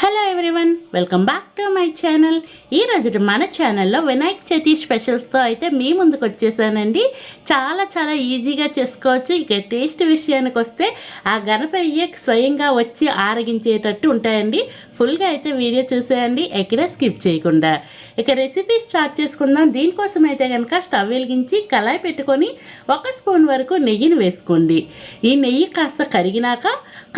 Hello everyone welcome back to my channel ఈ రోజు మన ఛానల్లో వినాయక చవితి స్పెషల్స్తో అయితే మీ ముందుకు వచ్చేసానండి. చాలా చాలా ఈజీగా చేసుకోవచ్చు. ఇక టేస్ట్ విషయానికి వస్తే ఆ గణపయ్య స్వయంగా వచ్చి ఆరగించేటట్టు ఉంటాయండి. ఫుల్గా అయితే వీడియో చూసేయండి ఎక్కడ స్కిప్ చేయకుండా. ఇక రెసిపీ స్టార్ట్ చేసుకుందాం. దీనికోసం అయితే కనుక స్టవ్ వెలిగించి కళాయి పెట్టుకొని ఒక స్పూన్ వరకు నెయ్యిని వేసుకోండి. ఈ నెయ్యి కాస్త కరిగినాక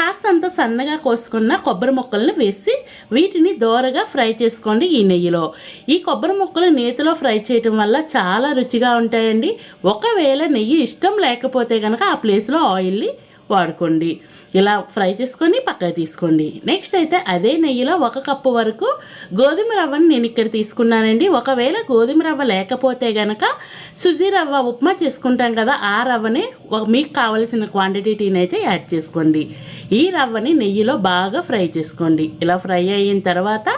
కాస్త అంత సన్నగా కోసుకున్న కొబ్బరి ముక్కలను వేసి వీటిని దోరగా ఫ్రై చేసుకోండి ఈ నెయ్యిలో. ఈ కొబ్బరి ముక్కలు నేతిలో ఫ్రై చేయటం వల్ల చాలా రుచిగా ఉంటాయండి. ఒకవేళ నెయ్యి ఇష్టం లేకపోతే కనుక ఆ ప్లేస్లో ఆయిల్ని వాడుకోండి. ఇలా ఫ్రై చేసుకొని పక్కకు తీసుకోండి. నెక్స్ట్ అయితే అదే నెయ్యిలో ఒక కప్పు వరకు గోధుమ రవ్వని నేను ఇక్కడ తీసుకున్నానండి. ఒకవేళ గోధుమ రవ్వ లేకపోతే గనక సుజీ రవ్వ ఉప్మా చేసుకుంటాం కదా ఆ రవ్వని మీకు కావలసిన క్వాంటిటీని అయితే యాడ్ చేసుకోండి. ఈ రవ్వని నెయ్యిలో బాగా ఫ్రై చేసుకోండి. ఇలా ఫ్రై అయిన తర్వాత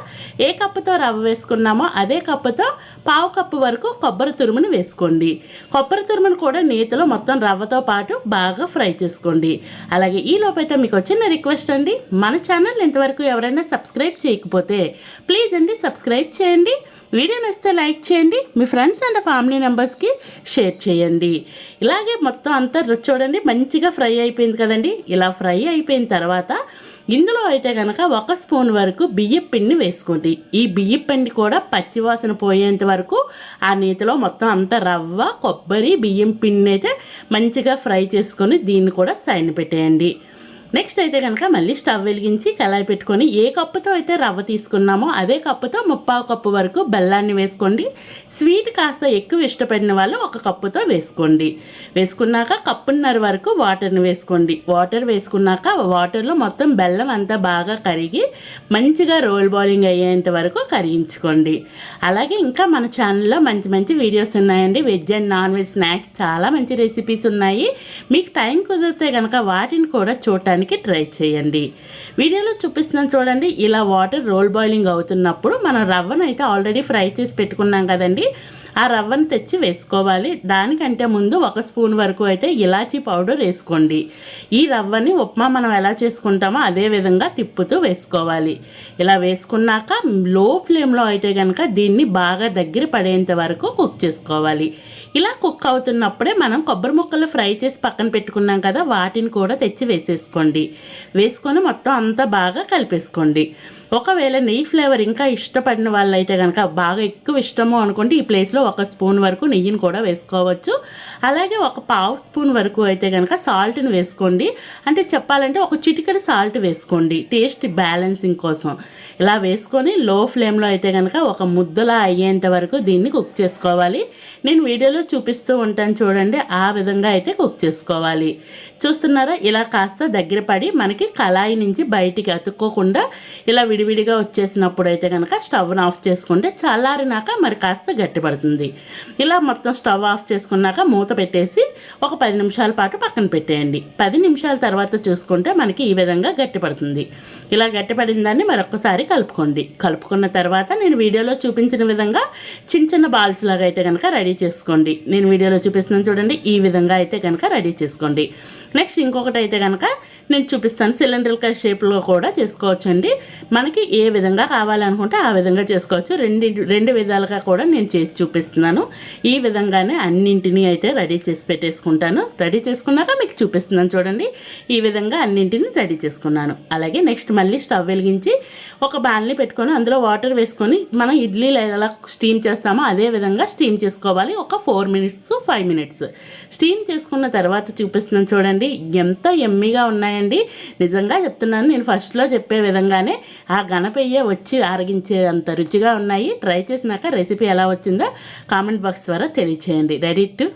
ఏ కప్పుతో రవ్వ వేసుకున్నామో అదే కప్పుతో పావు కప్పు వరకు కొబ్బరి తురుముని వేసుకోండి. కొబ్బరి తురుమును కూడా నేతిలో మొత్తం రవ్వతో పాటు బాగా ఫ్రై చేసుకోండి. అలాగే ఈ లోపైతే మీకు వచ్చిన రిక్వెస్ట్ అండి. మన ఛానల్ ఇంతవరకు ఎవరైనా సబ్స్క్రైబ్ చేయకపోతే ప్లీజ్ అండి సబ్స్క్రైబ్ చేయండి. వీడియో నచ్చితే లైక్ చేయండి. మీ ఫ్రెండ్స్ అండ్ ఫ్యామిలీ మెంబర్స్కి షేర్ చేయండి. ఇలాగే మొత్తం అంతా చూడండి. మంచిగా ఫ్రై అయిపోయింది కదండి. ఇలా ఫ్రై అయిపోయిన తర్వాత ఇందులో అయితే కనుక ఒక స్పూన్ వరకు బియ్యం పిండి వేసుకోండి. ఈ బియ్యం పిండి కూడా పచ్చివాసన పోయేంత వరకు ఆ నీతిలో మొత్తం అంతా రవ్వ కొబ్బరి బియ్యం పిండిని అయితే మంచిగా ఫ్రై చేసుకొని దీన్ని కూడా సైన్ పెట్టేయండి. నెక్స్ట్ అయితే కనుక మళ్ళీ స్టవ్ వెలిగించి కళాయి పెట్టుకొని ఏ కప్పుతో అయితే రవ్వ తీసుకున్నామో అదే కప్పుతో ముప్పావు కప్పు వరకు బెల్లాన్ని వేసుకోండి. స్వీట్ కాస్త ఎక్కువ ఇష్టపడిన వాళ్ళు ఒక కప్పుతో వేసుకోండి. వేసుకున్నాక కప్పున్నర వరకు వాటర్ని వేసుకోండి. వాటర్ వేసుకున్నాక వాటర్లో మొత్తం బెల్లం అంతా బాగా కరిగి మంచిగా రోల్ బౌలింగ్ అయ్యేంత వరకు కరిగించుకోండి. అలాగే ఇంకా మన ఛానల్లో మంచి మంచి వీడియోస్ ఉన్నాయండి. Veg and non veg snacks చాలా మంచి రెసిపీస్ ఉన్నాయి. మీకు టైం కుదిరితే కనుక వాటిని కూడా చూడటానికి ట్రై చేయండి. వీడియోలో చూపిస్తున్నాను చూడండి ఇలా వాటర్ రోల్ బాయిలింగ్ అవుతున్నప్పుడు మనం రవ్వను అయితే ఆల్రెడీ ఫ్రై చేసి పెట్టుకున్నాం కదండి. ఆ రవ్వను తెచ్చి వేసుకోవాలి. దానికంటే ముందు ఒక స్పూన్ వరకు అయితే ఇలాచీ పౌడర్ వేసుకోండి. ఈ రవ్వని ఉప్మా మనం ఎలా చేసుకుంటామో అదే విధంగా తిప్పుతూ వేసుకోవాలి. ఇలా వేసుకున్నాక లో ఫ్లేమ్లో అయితే కనుక దీన్ని బాగా దగ్గర పడేంత వరకు కుక్ చేసుకోవాలి. ఇలా కుక్ అవుతున్నప్పుడే మనం కొబ్బరి ముక్కలు ఫ్రై చేసి పక్కన పెట్టుకున్నాం కదా వాటిని కూడా తెచ్చి వేసేసుకోండి. వేసుకొని మొత్తం అంతా బాగా కలిపేసుకోండి. ఒకవేళ నెయ్యి ఫ్లేవర్ ఇంకా ఇష్టపడిన వాళ్ళైతే కనుక బాగా ఎక్కువ ఇష్టము అనుకుంటే ఈ ప్లేస్లో ఒక స్పూన్ వరకు నెయ్యిని కూడా వేసుకోవచ్చు. అలాగే ఒక పావు స్పూన్ వరకు అయితే కనుక సాల్ట్ని వేసుకోండి. అంటే చెప్పాలంటే ఒక చిటికెడు సాల్ట్ వేసుకోండి. టేస్ట్ బ్యాలెన్సింగ్ కోసం. ఇలా వేసుకొని లో ఫ్లేమ్లో అయితే కనుక ఒక ముద్దలా అయ్యేంత వరకు దీన్ని కుక్ చేసుకోవాలి. నేను వీడియోలో చూపిస్తూ ఉంటాను చూడండి. ఆ విధంగా అయితే కుక్ చేసుకోవాలి. చూస్తున్నారా? ఇలా కాస్త దగ్గర పడి మనకి కళాయి నుంచి బయటికి అతుక్కోకుండా ఇలా విడివిడిగా వచ్చేసినప్పుడు అయితే కనుక స్టవ్ను ఆఫ్ చేసుకుంటే చల్లారినాక మరి కాస్త గట్టిపడుతుంది. ఇలా మొత్తం స్టవ్ ఆఫ్ చేసుకున్నాక మూత పెట్టేసి ఒక పది నిమిషాల పాటు పక్కన పెట్టేయండి. పది నిమిషాల తర్వాత చూసుకుంటే మనకి ఈ విధంగా గట్టిపడుతుంది. ఇలా గట్టిపడిన దాన్ని మరొకసారి కలుపుకోండి. కలుపుకున్న తర్వాత నేను వీడియోలో చూపించిన విధంగా చిన్న చిన్న బాల్స్ లాగా అయితే కనుక రెడీ చేసుకోండి. నేను వీడియోలో చూపిస్తున్నాను చూడండి ఈ విధంగా అయితే కనుక రెడీ చేసుకోండి. నెక్స్ట్ ఇంకొకటి అయితే కనుక నేను చూపిస్తాను సిలిండర్ షేప్లో కూడా చేసుకోవచ్చండి. మనకి ఏ విధంగా కావాలనుకుంటే ఆ విధంగా చేసుకోవచ్చు. రెండు రెండు విధాలుగా కూడా నేను చేసి చూపిస్తున్నాను. ఈ విధంగానే అన్నింటినీ అయితే రెడీ చేసి పెట్టేసుకుంటాను. రెడీ చేసుకున్నాక మీకు చూపిస్తున్నాను చూడండి. ఈ విధంగా అన్నింటినీ రెడీ చేసుకున్నాను. అలాగే నెక్స్ట్ మళ్ళీ స్టవ్ వెలిగించి ఒక బాల్ని పెట్టుకొని అందులో వాటర్ వేసుకొని మనం ఇడ్లీ ఎలా స్టీమ్ చేస్తామో అదే విధంగా స్టీమ్ చేసుకోవాలి. ఒక four minutes five minutes. Steam చేసుకున్న తర్వాత చూపిస్తున్నాను చూడండి. ఎంత ఎమ్మిగా ఉన్నాయండి. నిజంగా చెప్తున్నాను. నేను ఫస్ట్లో చెప్పే విధంగానే ఆ గణపయ్య వచ్చి ఆరగించే అంత రుచిగా ఉన్నాయి. ట్రై చేసినాక రెసిపీ ఎలా వచ్చిందో కామెంట్ బాక్స్ ద్వారా తెలియచేయండి. Ready to